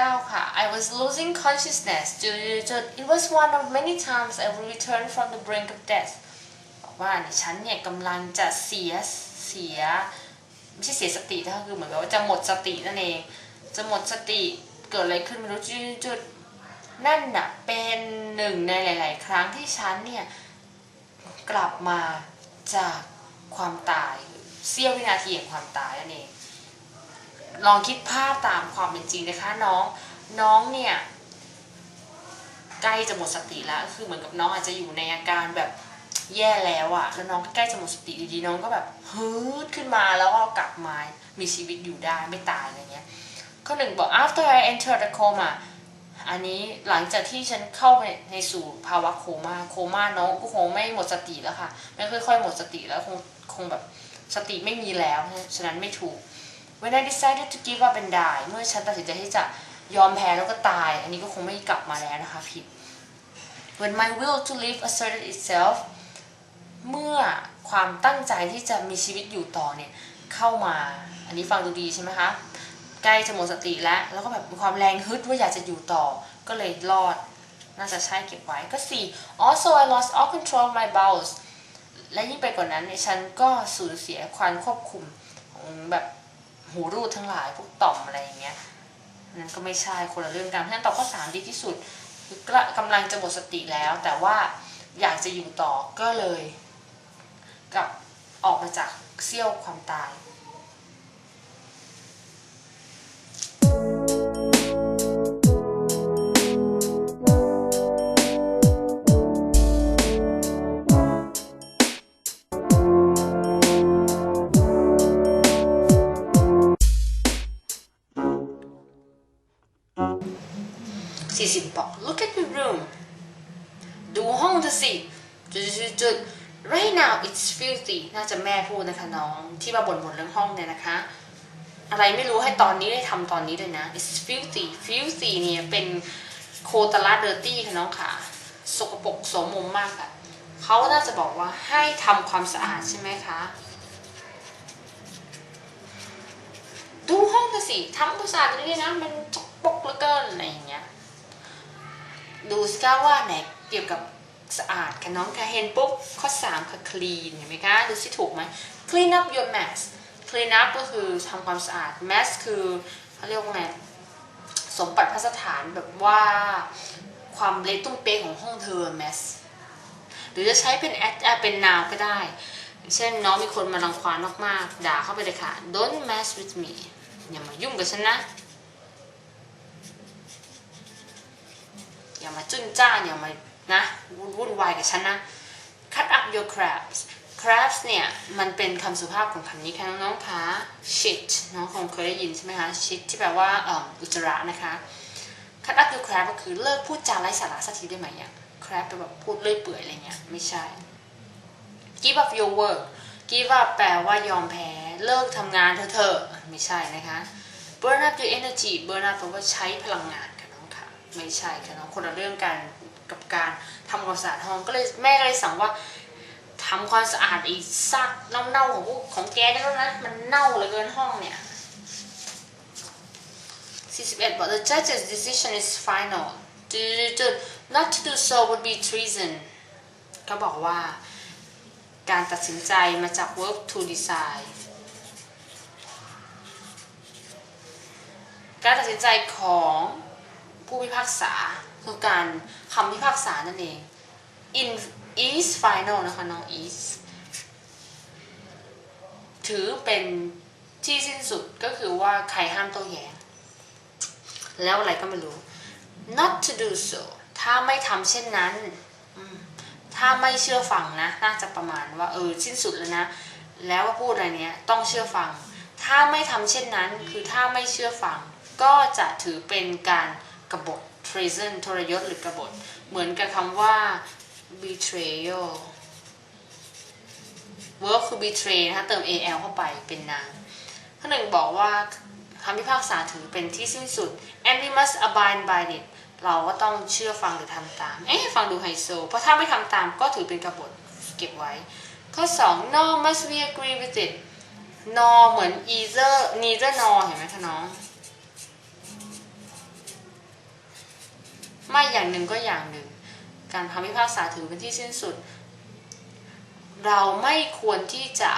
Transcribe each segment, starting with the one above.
9 ค่ะ I was losing consciousness จุดจุด it was one of many times I would return from the brink of death บอกว่าฉันเนี่ยกำลังจะเสียเสียไม่ใช่เสียสตินะคะคือเหมือนกับว่าจะหมดสตินั่นเอง จะหมดสติเกิดอะไรขึ้นไม่รู้จุดจุดนั่นน่ะเป็นหนึ่งในหลาย ๆ ครั้งที่ฉันเนี่ยกลับมาจากความตายเสี้ยววินาทีแห่งความตายนั่นเอง ลองคิดภาพตามความเป็นจริงนะคะน้องน้องเนี่ยใกล้จะหมดสติแล้วคือเหมือนกับน้องอาจจะอยู่ในอาการแบบแย่แล้วอะแล้วน้องใกล้จะหมดสติดีๆน้องก็แบบฮึดขึ้นมาแล้วก็กลับมามีชีวิตอยู่ได้ไม่ตายอะไรเงี้ยข้อหนึ่งบอก after I entered the coma อันนี้หลังจากที่ฉันเข้าไปในสู่ภาวะโคม่าโคม่าน้องก็คงไม่หมดสติแล้วค่ะไม่ค่อยๆหมดสติแล้วคงคงแบบสติไม่มีแล้ว ฉะนั้นไม่ถูก When I decided to give up and die เมื่อฉันตัดสินใจที่จะยอมแพ้แล้วก็ตาย อันนี้ก็คงไม่กลับมาแล้วนะคะผิด When my will to live asserted itself เมื่อความตั้งใจที่จะมีชีวิตอยู่ต่อเนี่ยเข้ามา อันนี้ฟังดูดีใช่ไหมคะ ใกล้จะหมดสติแล้ว แล้วก็แบบมีความแรงฮึดว่าอยากจะอยู่ต่อ ก็เลยรอด น่าจะใช่เก็บไว้ ก็สี่ also I lost all control of my bowels และยิ่งไปกว่านั้นเนี่ยฉันก็สูญเสียความควบคุมของแบบ หูรูดทั้งหลายพวกต่อมอะไรอย่างเงี้ยนั่นก็ไม่ใช่คนละเรื่องกันเพราะฉะนั้นตอบข้อสามดีที่สุดคือกำลังจะหมดสติแล้ว แต่ว่าอยากจะอยู่ต่อก็เลยกับออกมาจากเซี่ยวความตาย สิบอก look at your room ดูห้องเธอสิจุดจุดจุด right now it's filthy น่าจะแม่พูดนะคะน้อง ที่มาบ่นบ่นเรื่องห้องเนี่ยนะคะ อะไรไม่รู้ให้ตอนนี้ได้ทำตอนนี้เลยนะ it's filthy filthy เนี่ยเป็นโคตรละ dirty ค่ะน้องค่ะ สกปรกโสมมมากอะเขาน่าจะบอกว่าให้ทำความสะอาดใช่ไหมคะ ดูห้องเธอสิทำความสะอาดตรงนี้นะ มันจกปรกเหลือเกินอะไรอย่างเงี้ย ดูสิคะว่าไหนเกี่ยวกับสะอาดค่ะน้องคะเห็นปุ๊บข้อ 3 ค่ะ clean เห็นไหมคะดูสิถูกไหม clean up your mess clean up ก็คือทำความสะอาด mess คือเขาเรียกว่าไงสมบัติพัสถานแบบว่าความเละตุ้มเป๊ะของห้องเธอ mess หรือจะใช้เป็น act อะเป็น noun ก็ได้ เช่นน้องมีคนมารังควานมากๆ ด่าเข้าไปเลยค่ะ don't mess with me อย่ามายุ่งกับฉันนะ อย่ามาจุนจ้านอย่ามานะวุ่นวุ่นวายกับฉันนะ cut up your crabs crabs เนี่ยมันเป็นคำสุภาพของคำนี้ค่ะน้องๆคะ shit น้องคงเคยได้ยินใช่ไหมคะ shit ที่แปลว่าอุจจาระนะคะ cut up your crab ก็คือเลิกพูดจาไร้สาระสักทีได้ไหมอะ crab แปลว่าพูดเลื่อยเปื่อยอะไรเงี้ยไม่ใช่ give up your work give up แปลว่ายอมแพ้เลิกทำงานเถอะเถอไม่ใช่นะคะ burn up your energy burn up แปลว่าใช้พลังงาน ไม่ใช่ค่ะน้องคนละเรื่องกันกับการทำความสะอาดห้องก็เลยแม่ก็เลยสั่งว่าทำความสะอาดไอ้ซากเน่าๆของพวกของแกนั่นนะมันเน่าเหลือเกินห้องเนี่ย 41บอก the judge's decision is final จุดๆๆ not to do so would be treason ก็บอกว่าการตัดสินใจมาจาก work to decide การตัดสินใจของ ผู้พิพากษาคือการคำพิพากษานั่นเอง in is final นะคะน้อง is ถือเป็นที่สิ้นสุดก็คือว่าใครห้ามโต้แย้งแล้วอะไรก็ไม่รู้ not to do so ถ้าไม่ทำเช่นนั้น ถ้าไม่เชื่อฟังนะ น่าจะประมาณว่าเออสิ้นสุดแล้วนะ แล้วว่าพูดอะไรเนี้ยต้องเชื่อฟัง ถ้าไม่ทำเช่นนั้น คือถ้าไม่เชื่อฟัง ก็จะถือเป็นการ กบฏ treason ทรยศหรือกบฏ เหมือนกับคำว่า betrayal verb คือ betray นะคะเติม al เข้าไปเป็นนามข้อหนึ่งบอกว่าคำพิพากษาถือเป็นที่สิ้นสุด and we must abide by it เราก็ต้องเชื่อฟังหรือทำตาม เอ๊ะฟังดูไฮโซ เพราะถ้าไม่ทำตามก็ถือเป็นกบฏเก็บไว้ ข้อ 2 no must we agree with it no เหมือน either neither no เห็นไหมคะน้อง ไม่อย่างหนึ่งก็อย่างหนึ่ง การคำพิพากษาถือเป็นที่สิ้นสุด เราไม่ควรที่จะ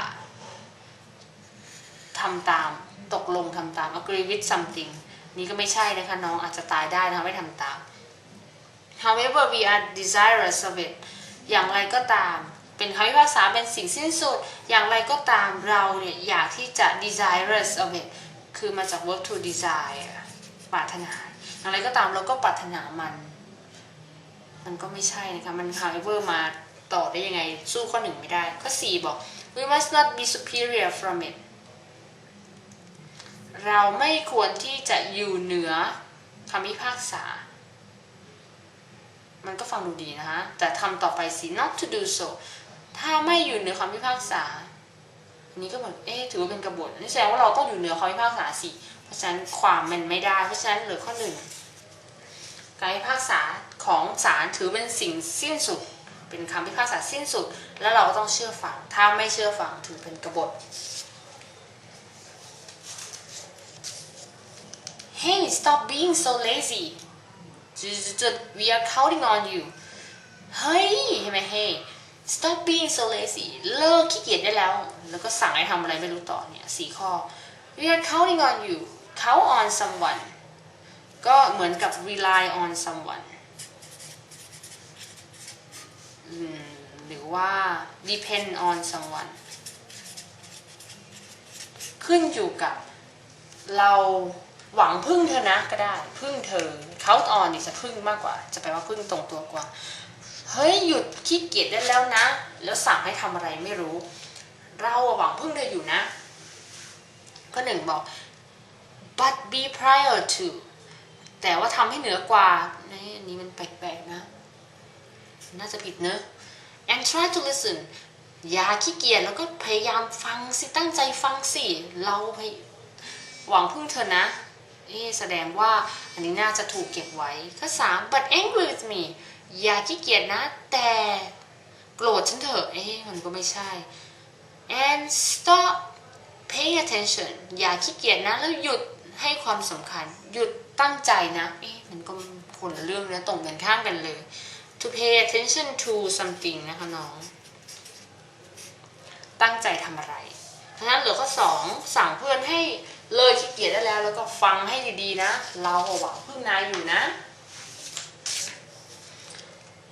ทำตามตกลงทำตาม agree with something นี่ก็ไม่ใช่นะคะน้องอาจจะตายได้นะคะไม่ทำตาม however we are desirous of it อย่างไรก็ตาม เป็นคำพิพากษาเป็นสิ่งสิ้นสุด อย่างไรก็ตามเราเนี่ยอยากที่จะ desirous of it คือมาจาก verb to desire ปรารถนา อย่างไรก็ตามเราก็ปรารถนามัน มันก็ไม่ใช่นะคะมัน however มาต่อได้ยังไงสู้ข้อหนึ่งไม่ได้ ข้อสี่บอก we must not be superior from it เราไม่ควรที่จะอยู่เหนือคำพิพากษา มันก็ฟังดูดีนะคะ แต่ทำต่อไปสิ not to do so ถ้าไม่อยู่เหนือคำพิพากษา อันนี้ก็แบบเอ๊ะ ถือว่าเป็นกบฏนี่แสดงว่าเราต้องอยู่เหนือคำพิพากษาสิ เพราะฉะนั้นความมันไม่ได้ เพราะฉะนั้นเหลือข้อหนึ่งการพิพากษาของศาลถือเป็นสิ่งสิ้นสุด เป็นคำพิพากษาสิ้นสุด แล้วเราก็ต้องเชื่อฟัง ถ้าไม่เชื่อฟังถือเป็นกบฏ Hey stop being so lazy จุดๆ we are counting on you เฮ้ยเห็นไหม Hey stop being so lazy เลิกขี้เกียจได้แล้ว แล้วก็สั่งให้ทำอะไรไม่รู้ต่อเนี่ยสี่ข้อ we are counting on you count on someone ก็เหมือนกับ rely on someone หรือว่า depend on someone ขึ้นอยู่กับเราหวังพึ่งเธอนะก็ได้ พึ่งเธอ count on นี่จะพึ่งมากกว่า จะแปลว่าพึ่งตรงตัวกว่า เฮ้ย หยุดขี้เกียจได้แล้วนะ แล้วสั่งให้ทำอะไรไม่รู้ เราหวังพึ่งเธออยู่นะ ก็หนึ่งบอก but be prior to แต่ว่าทำให้เหนือกว่านี่อันนี้มันแปลกๆนะ น่าจะผิดเนอะ and try to listen อย่าขี้เกียจแล้วก็พยายามฟังสิ ตั้งใจฟังสิ เราพยหวังพึ่งเธอนะแสดงว่าอันนี้น่าจะถูกเก็บไว้ข้อสาม but angry with me อย่าขี้เกียจนะ แต่โกรธฉันเถอะ เอ๊ะมันก็ไม่ใช่ and stop pay attention อย่าขี้เกียจนะ แล้วหยุดให้ความสำคัญ หยุดตั้งใจนะเอ๊ะมันก็คนละเรื่องนะตรงกันข้ามกันเลย to pay attention to something นะคะน้อง ตั้งใจทำอะไรเพราะฉะนั้นเหลือข้อสองสั่งเพื่อนให้เลยขี้เกียจได้แล้ว แล้วก็ฟังให้ดีๆนะ เราหวังพึ่งนายอยู่นะ